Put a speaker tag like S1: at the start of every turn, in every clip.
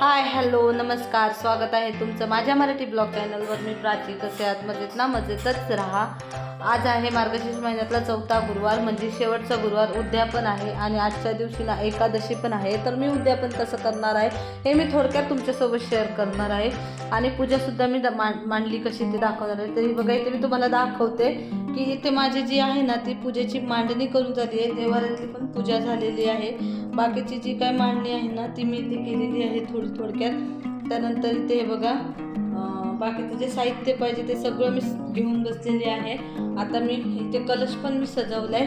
S1: Hi hello नमस्कार स्वागत आहे तुमचं माझ्या मराठी ब्लॉग चॅनलवर. मी प्राची कसे आत मजेत ना? मजेतच राहा. आज आहे मार्गशीर्ष महिन्यातला चौथा गुरुवार म्हणजे शेवटचा गुरुवार उद्यापन आहे आणि आजच्या दिवशी ना एकादशी पण आहे. तर मी उद्यापन कसं करणार आहे हे मी थोडक्यात तुमच्यासोबत शेअर करणार आहे. आणि पूजासुद्धा मी मांडली कशी ती दाखवणार आहे. तरी बघा इथे मी तुम्हाला दाखवते. की इथे माझी जी आहे ना ती पूजेची मांडणी करून झाली आहे. देवाऱ्यातली पण पूजा झालेली आहे. बाकीची जी काय मांडणी आहे ना ती मी इथे केलेली आहे थोडी थोडक्यात. त्यानंतर इथे हे बघा बाकीचं जे साहित्य पाहिजे ते सगळं मी घेऊन बसलेली आहे. आता मी इथे कलश पण मी सजवलं आहे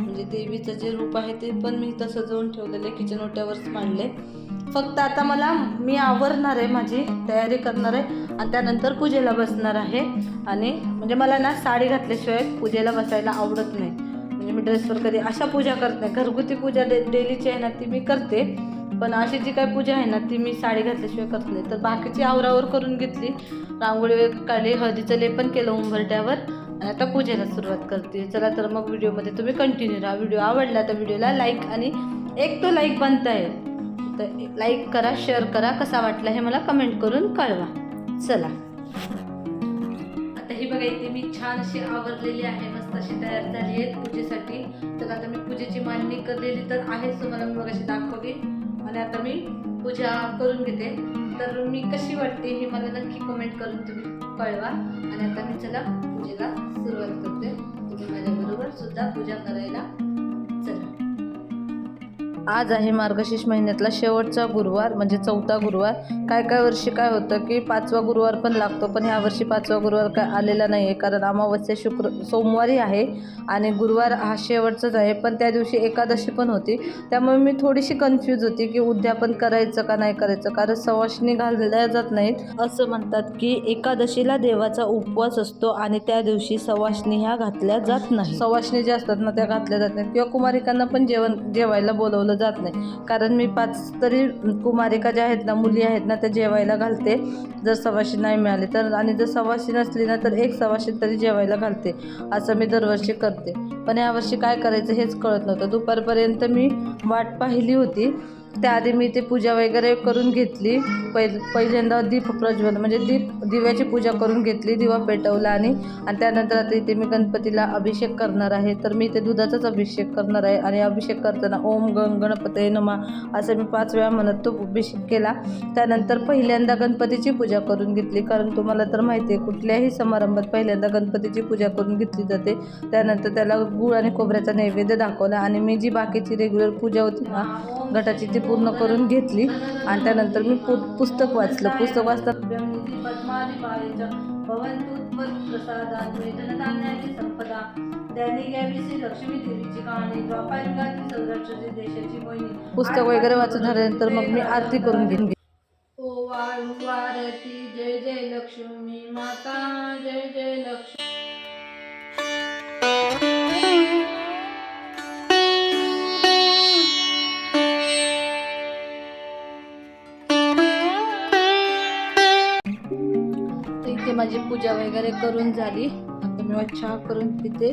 S1: म्हणजे देवीचं जे रूप आहे ते पण मी इथं सजवून ठेवलेलं आहे. किचन ओट्यावरच मांडले फक्त आता मला मी आवरणार आहे माझी तयारी करणार आहे आणि त्यानंतर पूजेला बसणार आहे. आणि म्हणजे मला ना साडी घातल्याशिवाय पूजेला बसायला आवडत नाही. म्हणजे मी ड्रेसवर कधी अशा पूजा करत नाही. घरगुती पूजा डे डेलीची आहे ना ती मी करते. पण अशी जी काय पूजा आहे ना ती मी साडी घातल्याशिवाय करत नाही. तर बाकीची आवरावर करून घेतली. रांगोळी काढली हळदीचं लेपन केलं उंबरट्यावर. आणि आता पूजेला सुरुवात करते. चला तर मग व्हिडिओमध्ये तुम्ही कंटिन्यू राहा. व्हिडिओ आवडला तर व्हिडिओला लाईक आणि एक तो लाईक बनता येईल तर लाईक करा शेअर करा कसा वाटला हे मला कमेंट करून कळवा. चला. आता ही बघा इथे मी छान अशी आवरलेली आहे मस्त अशी तयार झाली आहे पूजेसाठी. तर आता मी पूजेची मांडणी करलेली तर आहेच तुम्हाला मी अशी दाखवली. आणि आता मी पूजा करून घेते. तर मी कशी वाटते हे मला नक्की कमेंट करून तुम्ही कळवा. आणि आता मी चला पूजेला सुरुवात करते. तुम्ही माझ्याबरोबर सुद्धा पूजा करायला आज आहे मार्गशीर्ष महिन्यातला शेवटचा गुरुवार म्हणजे चौथा गुरुवार. काय काय वर्षी काय होतं की पाचवा गुरुवार पण लागतो पण ह्या वर्षी पाचवा गुरुवार काय आलेला नाही आहे कारण अमावस्या शुक्र सोमवारी आहे आणि गुरुवार हा शेवटचाच आहे पण त्या दिवशी एकादशी पण होती. त्यामुळे मी थोडीशी कन्फ्यूज होती की उद्यापन करायचं का नाही करायचं कारण सवाशणी घालल्या जात नाहीत. असं म्हणतात की एकादशीला देवाचा उपवास असतो आणि त्या दिवशी सवाशणी ह्या घातल्या जात नाही सवाशणी ज्या असतात ना त्या घातल्या जात नाहीत. किंवा कुमारिकांना पण जेवण जेवायला बोलवलं जात नाही. कारण मी पाच तरी कुमारिका ज्या आहेत ना मुली आहेत ना त्या जेवायला घालते. जर सवाशी नाही मिळाले तर आणि जर सवाशी नसली ना तर एक सवाशी तरी जेवायला घालते. असं मी दरवर्षी करते. पण यावर्षी काय करायचं हेच कळत नव्हतं. दुपारपर्यंत मी वाट पाहिली होती. त्याआधी मी ते पूजा वगैरे करून घेतली. पहिल पहिल्यांदा दीप प्रज्वल म्हणजे दीप दिव्याची पूजा करून घेतली दिवा पेटवला आणि आणि त्यानंतर आता इथे मी गणपतीला अभिषेक करणार आहे. तर मी इथे दुधाचाच अभिषेक करणार आहे आणि अभिषेक करताना ओम गंग गणपतये नमा असं मी पाच वेळा म्हणत तो अभिषेक केला. त्यानंतर पहिल्यांदा गणपतीची पूजा करून घेतली. कारण तुम्हाला तर माहिती आहे कुठल्याही समारंभात पहिल्यांदा गणपतीची पूजा करून घेतली जाते. त्यानंतर त्याला गुळ आणि खोबऱ्याचा नैवेद्य दाखवला आणि मी जी बाकीची रेग्युलर पूजा होती ना घटाची ती पूर्ण करून घेतली आणि त्यानंतर मी पु पुस्तक वाचलं. पुस्तक मोहिनी पुस्तक वगैरे वाचून झाल्यानंतर मग मी आरती करून घेईन पूजा वगैरे करून झाली. आता मी चहा करून पिते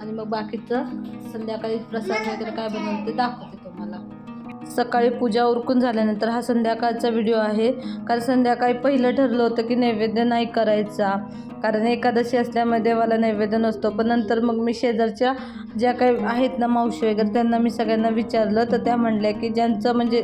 S1: आणि मग बाकीचं संध्याकाळी प्रसाद वगैरे काय बनवते ते दाखवते तुम्हाला. सकाळी पूजा उरकून झाल्यानंतर हा संध्याकाळचा व्हिडिओ आहे. कारण संध्याकाळी पहिलं ठरलं होतं की नैवेद्य नाही करायचा. कारण एकादशी असल्यामुळे देवाला नैवेद्य नसतो. पण नंतर मग मी शेजारच्या ज्या काही आहेत ना मावशी वगैरे त्यांना मी सगळ्यांना विचारलं. तर त्या म्हणल्या की ज्यांचं म्हणजे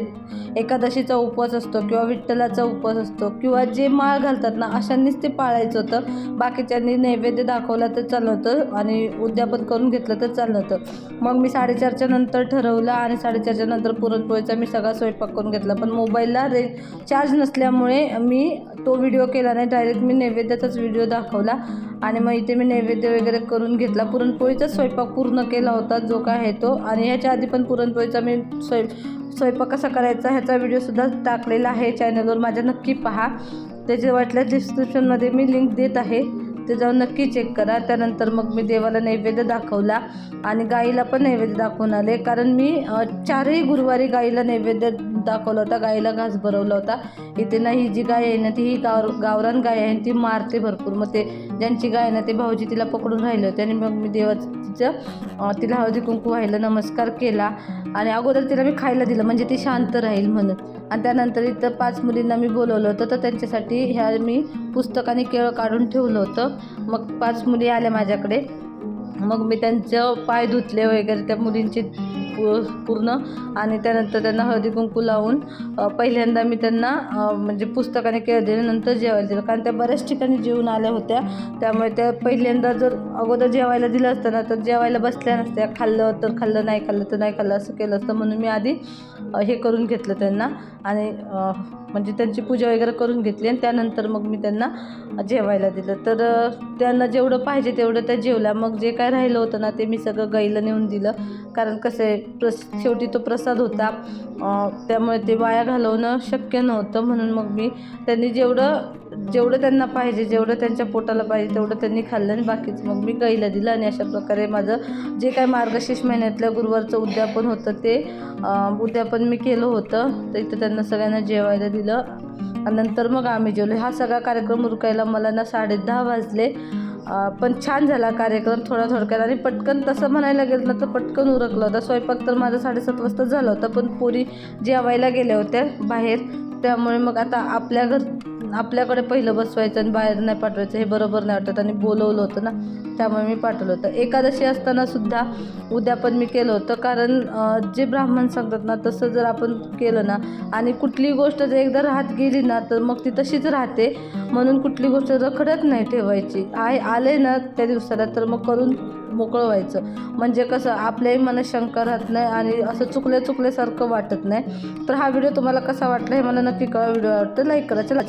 S1: एकादशीचा उपवास असतो किंवा विठ्ठलाचा उपवास असतो किंवा जे माळ घालतात ना अशांनीच ते पाळायचं होतं. बाकीच्यांनी नैवेद्य दाखवला तर चाललं होतं आणि उद्यापन करून घेतलं तर चाललं होतं. मग मी साडेचारच्या नंतर ठरवलं आणि साडेचारच्या नंतर पुरणपोळीचा मी सगळा स्वयंपाक करून घेतला. पण मोबाईलला रे चार्ज नसल्यामुळे मी तो व्हिडिओ केला नाही. डायरेक्ट मी नैवेद्याचाच व्हिडिओ दाखवला. आणि मग इथे मी नैवेद्य वगैरे करून घेतला. पुरणपोळीचा स्वयंपाक पूर्ण केला होता जो काय आहे तो. आणि ह्याच्या आधी पण पुरणपोळीचा मी स्वयं स्वयंपाक कसा करायचा ह्याचा व्हिडिओसुद्धा टाकलेला आहे. चॅनलवर माझ्या नक्की पहा. त्याचे वाटल्यास डिस्क्रिप्शनमध्ये मी लिंक देत आहे. ते जाऊन नक्की चेक करा. त्यानंतर मग मी देवाला नैवेद्य दाखवला आणि गाईला पण नैवेद्य दाखवून आले. कारण मी चारही गुरुवारी गाईला नैवेद्य दाखवला होता. गाईला घास भरवला होता. इथे ना ही जी गाय आहे ना ती ही गाव गावरान गाय आहे ती मारते भरपूर. मग ते ज्यांची गाय ना ते भाऊजी तिला पकडून राहिले होते. आणि मग मी देवाचं तिचं तिला हळदी कुंकू व्हायला नमस्कार केला. आणि अगोदर तिला मी खायला दिलं म्हणजे ती शांत राहील म्हणून. आणि त्यानंतर इथं पाच मुलींना मी बोलवलं होतं तर त्यांच्यासाठी ह्या मी पुस्तकाने केळं काढून ठेवलं होतं. मग पाच मुली आल्या माझ्याकडे. मग मी त्यांचं पाय धुतले वगैरे त्या मुलींचे पू- पूर्ण. आणि त्यानंतर त्यांना हळदी कुंकू लावून पहिल्यांदा मी त्यांना म्हणजे पुस्तकाने केळ दिल्यानंतर नंतर जेवायला दिलं. कारण त्या बऱ्याच ठिकाणी जेवून आल्या होत्या. त्यामुळे त्या पहिल्यांदा जर अगोदर जेवायला दिलं असतं ना तर जेवायला बसल्या नसत्या. खाल्लं तर खाल्लं नाही खाल्लं तर नाही खाल्लं असं केलं असतं. म्हणून मी आधी हे करून घेतलं त्यांना. आणि म्हणजे त्यांची पूजा वगैरे करून घेतली. आणि त्यानंतर मग मी त्यांना जेवायला दिलं. तर त्यांना जेवढं पाहिजे तेवढं त्या जेवल्या. मग जे काय राहिलं होतं ना ते मी सगळं गाईला नेऊन दिलं. कारण कसं आहे प्रस शेवटी तो प्रसाद होता. त्यामुळे ते वाया घालवणं शक्य नव्हतं. म्हणून मग मी त्यांनी जेवढं जेवढं त्यांना पाहिजे जेवढं त्यांच्या पोटाला पाहिजे तेवढं त्यांनी खाल्लं आणि बाकीचं मग मी गाईला दिलं आणि अशा प्रकारे माझं जे काय मार्गशीर्ष महिन्यातलं गुरुवारचं उद्यापन होतं ते उद्यापन मी केलं होतं. तर इथं त्यांना सगळ्यांना जेवायला दिलं. नंतर मग आम्ही जेवलो. हा सगळा कार्यक्रम उरकायला मला ना साडे दहा वाजले. पण छान झाला कार्यक्रम थोडा थोडक्यात. आणि पटकन तसं म्हणायला गेलं ना तर पटकन उरकलं होतं. स्वयंपाक तर माझा साडेसात वाजता झाला होता पण पोरी जेवायला गेल्या होत्या बाहेर. त्यामुळे मग आता आपल्या घर आपल्याकडे पहिलं बसवायचं आणि बाहेर नाही पाठवायचं हे बरोबर नाही वाटत आणि बोलवलं होतं ना त्यामुळे मी पाठवलं होतं. एकादशी असताना सुद्धा उद्या पण मी केलं होतं कारण जे ब्राह्मण सांगतात ना तसं जर आपण केलं ना आणि कुठली गोष्ट जर एकदा राहत गेली ना तर मग ती तशीच राहते. म्हणून कुठली गोष्ट रखडत नाही ठेवायची. आहे आले ना त्या दिवसाला तर मग करून मोकळं व्हायचं म्हणजे कसं आपल्याही मनात शंका राहत नाही आणि असं चुकल्या चुकल्यासारखं वाटत नाही. तर हा व्हिडिओ तुम्हाला कसा वाटला हे मला नक्की कळा व्हिडिओ आवडतं लाईक करा. चला.